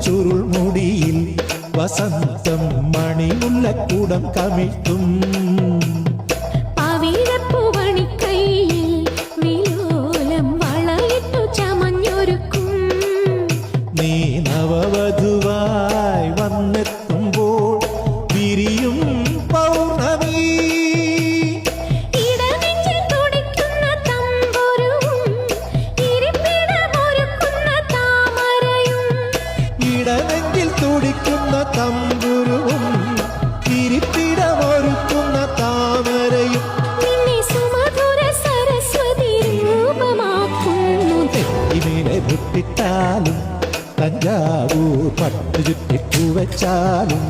ചുരുൾ മുടിയിൽ വസന്തം മണിമുല്ലക്കൂടം കമിഴ്ത്തും. നീ നവവധുവായി ഇടനെഞ്ചിൽ തുടിക്കുന്ന തമ്പുരുവും തിരിപ്പിടമൊരുക്കുന്ന താമരയും. നിന്നെ സുമധുര സരസ്വതി രൂപമാക്കുന്നു. ഇമേലെ മുട്ടിട്ടാലും തഞ്ചാവൂർ പട്ടു ചുറ്റിപ്പൂ വെച്ചാലും.